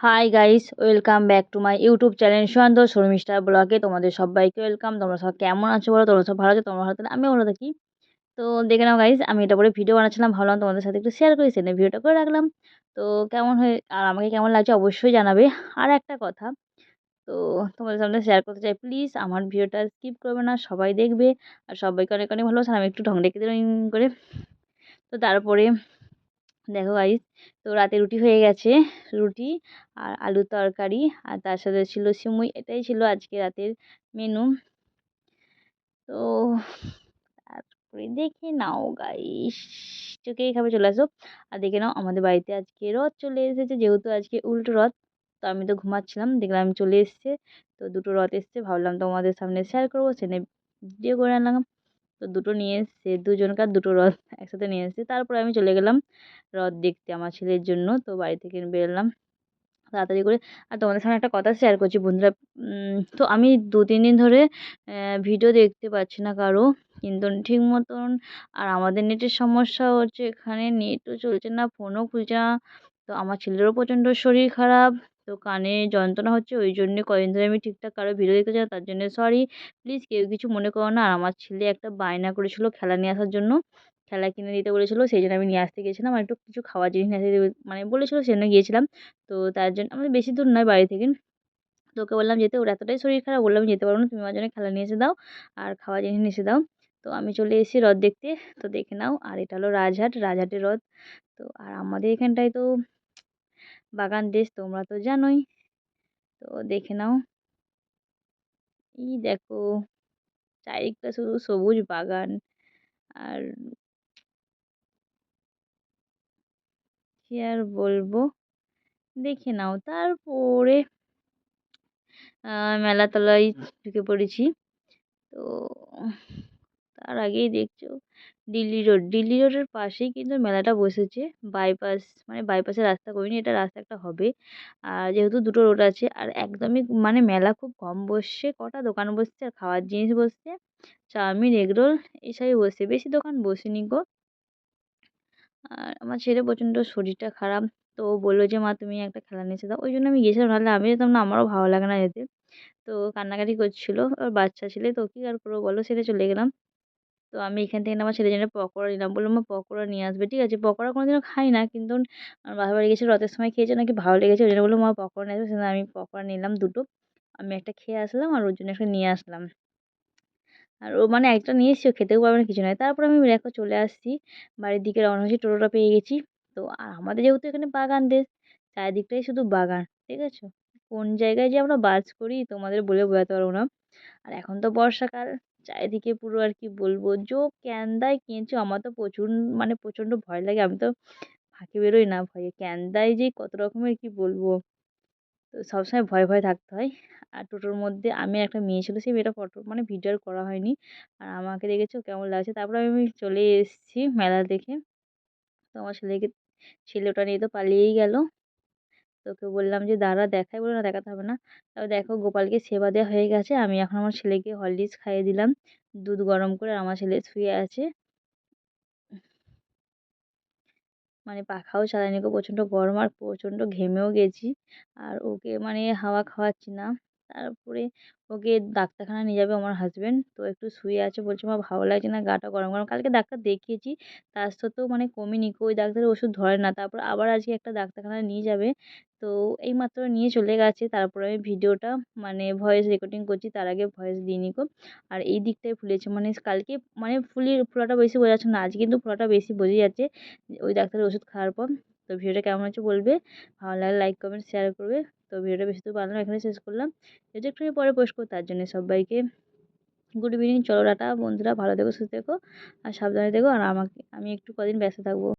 Hi guys welcome back to my YouTube channel Sushanta Sharmistha ব্লগে তোমাদের সবাইকে welcome তোমরা সব কেমন আছো বলো? তোমরা সব ভালো আছো? তোমরা ভালো আমিও ভালো থাকি। তো দেখে নাও গাইস আমি এটা পরে ভিডিও বানাচ্ছিলাম। ভাবলাম তোমাদের সাথে একটু শেয়ার করি সেটা ভিডিওটা করে রাখলাম। তো কেমন হয়ে, আর আমাকে কেমন লাগছে অবশ্যই জানাবে। আর একটা কথা, তো তোমাদের সামনে শেয়ার করতে চাই প্লিজ আমার ভিডিওটা স্কিপ করবে না, সবাই দেখবে। আর সবাইকে অনেক অনেক ভালোবাসা আমি একটু ঢং রেখে দিলাম করে। তো তারপরে দেখো গাইস তো রাতে রুটি হয়ে গেছে, রুটি আর আলুর তরকারি, আর তার সাথে ছিল সিমুই, এটাই ছিল আজকে রাতের মেনু তো তারপরে দেখে নাও গাইস চোখেই খাবে চলে আসো। আর দেখে নাও আমাদের বাড়িতে আজকে রথ চলে এসেছে, যেহেতু আজকে উল্টো রথ, তো আমি তো ঘুমাচ্ছিলাম, দেখলাম চলে এসছে, তো দুটো রথ এসছে, ভাবলাম তোমাদের সামনে শেয়ার করব সেনে ভিডিও করে আনলাম। তো দুটো নিয়ে এসছে, দুজনকার দুটো রথ একসাথে নিয়ে এসছে। তারপরে আমি চলে গেলাম রথ দেখতে আমার ছেলের জন্য, তো বাড়ি থেকে বেরোলাম তাড়াতাড়ি করে। আর তোমাদের সামনে একটা কথা শেয়ার করছি বন্ধুরা তো আমি দু, তিন দিন ধরে ভিডিও দেখতে পাচ্ছি না কারও, কিন্তু ঠিক মতন আর আমাদের নেটের সমস্যা হচ্ছে এখানে নেটও চলছে না ফোনও খুলছে না। তো আমার ছেলেরও প্রচণ্ড শরীর খারাপ তো কানে যন্ত্রণা হচ্ছে ওই জন্যে কদিন ধরে আমি ঠিকঠাক কারও ভিডিও দেখতে চাই তার জন্য সরি প্লিজ কেউ কিছু মনে করো না। আর আমার ছেলে একটা বায়না করেছিল খেলা নিয়ে আসার জন্য, খেলা কিনে দিতে বলেছিলো, সেই জন্য আমি নিয়ে আসতে গিয়েছিলাম। আর একটু কিছু খাওয়ার জিনিস নিয়ে আসতে মানে বলেছিলো, সেজন্য গিয়েছিলাম। তো তার জন্য আমাদের বেশি দূর নয় বাড়ি থেকে। তো ওকে বললাম যেতে, ওর এতটাই শরীর খারাপ, বললাম যেতে পারব না, তুমি আমার জন্য খেলা নিয়ে এসে দাও, আর খাওয়া জিনিস নিয়ে এসে দাও। তো আমি চলে এসেছি রথ দেখতে। তো দেখে নাও, আর এটা হলো রাজহাট, রাজহাটের রথ তো আর আমাদের এখানটায় তো বাগান দেশ তোমরা তো জানোই। তো দেখে নাও। এই দেখো, চারিদিকটা শুধু সবুজ বাগান। আর কী আর বলব? দেখে নাও, তারপরে মেলাতলায় ঢুকে পড়েছি। তো তার আগেই দেখছ। দিল্লি রোড দিল্লি রোডের পাশেই কিন্তু মেলাটা বসেছে। বাইপাস মানে বাইপাসের রাস্তা করিনি, এটা রাস্তা একটা হবে। আর যেহেতু দুটো রোড আছে, আর একদমই মানে মেলা খুব কম বসছে, কটা দোকান বসছে, আর খাওয়ার জিনিস বসছে, চাউমিন এগরোল এসবই বসছে। বেশি দোকান বসেনি গো। আর আমার ছেলে প্রচণ্ড শরীরটা খারাপ, তো বলল যে, মা, তুমি একটা খেলা নিয়ে দাও। ওই জন্য আমি গিয়েছিলাম, নাহলে আমি যেতাম না, আমারও ভালো লাগে না যেতে। তো কান্নাকাটি করছিল, ওর বাচ্চা ছেলে, তো কী আর করব বলো? সেটা চলে গেলাম। তো আমি এখান থেকে আমার ছেলের জন্য পকোড়া নিলাম। বললাম, মা, পকোড়া নিয়ে আসবে। ঠিক আছে। পকোড়া কোনোদিনও খাই না, কিন্তু আমার বাবার বাড়ি গেছে, রথের সময় খেয়েছে, নাকি ভালো লেগেছে, ওই জন্য বলল, মা, পকোড়া নিয়ে আসবে। সেজন্য আমি পকোড়া নিলাম দুটো। আমি একটা খেয়ে আসলাম আর ওর জন্য একটা নিয়ে আসলাম। আর ও মানে একটা নিয়ে এসেছি, ও খেতেও পারবে না, কিছু নয়। তারপর আমি দেখো চলে আসছি, বাড়ির দিকে রওনা হয়েছি, টোটোটা পেয়ে গেছি। তো আর আমাদের যেহেতু এখানে বাগান দেশ, চারিদিকটাই শুধু বাগান, ঠিক আছে? কোন জায়গায় যে আমরা বাস করি, তোমাদের বলে বোঝাতে পারব না। আর এখন তো বর্ষাকাল চারিদিকে পুরো আর কি বলব, জো ক্যান্দায় কেঁচো আমার তো প্রচুর মানে প্রচণ্ড ভয় লাগে, আমি তো ফাঁকে বেরোই না ভয়ে। ক্যান্দায় যে কত রকমের কি বলব, তো সবসময় ভয়ে ভয়ে থাকতে হয়। আর টোটোর মধ্যে আমি একটা মেয়ে ছিল, সেই মেয়েটা ফটো মানে ভিডিও আর করা হয়নি। আর আমাকে দেখেছ কেমন লাগছে। তারপরে আমি চলে এসেছি মেলা দেখে। তো আমার ছেলেকে ছেলেটা নিয়ে তো পালিয়েই গেল। তোকে বললাম যে দাঁড়া দেখাই। বলে, না, দেখাতে হবে না। তবে দেখো গোপালকে সেবা দেওয়া হয়ে গেছে। আমি এখন আমার ছেলেকে হরলিক্স খাইয়ে দিলাম। দুধ গরম করে আমার ছেলে শুয়ে আছে। মানে পাখাও চালাইনি গো, প্রচণ্ড গরম আর প্রচণ্ড ঘেমেও গেছি। আর ওকে মানে হাওয়া খাওয়াচ্ছি না। তারপরে ওকে ডাক্তারখানায় নিয়ে যাবে আমার হাজব্যান্ড তো একটু শুয়ে আছে, বলছে আমার ভালো লাগছে না গাটা গরম গরম। কালকে ডাক্তার দেখিয়েছি, তার সত্ত্বেও মানে কমেনি ওই ডাক্তারের ওষুধ ধরে না। তারপর আবার আজকে একটা ডাক্তারখানায় নিয়ে যাবে, তো এইমাত্র নিয়ে চলে গেছে। তারপরে আমি ভিডিওটা মানে ভয়েস রেকর্ডিং করছি, তার আগে ভয়েস দিইনি গো। আর এই দিকটায় ফুলেছে মানে কালকে মানে ফুলি ফোলাটা বেশি বোঝা যাচ্ছে না আজ কিন্তু ফোলাটা বেশি বোঝা যাচ্ছে ওই ডাক্তারের ওষুধ খাওয়ার পর। তো ভিডিওটা কেমন হচ্ছে বলবে? ভালো লাগলে লাইক কমেন্ট শেয়ার করবে। তো ভিডিওটা বেশি তো বানানো এখানে শেষ করলাম। যদি একটু পরে পোস্ট করব, তার জন্য সবাইকে গুড ইভিনিং চলো টাটা। বন্ধুরা, ভালো থেকো, সুস্থ থেকো, আর সাবধানে থেকো, আর আমাকে, আমি একটু কদিন ব্যস্ত থাকব।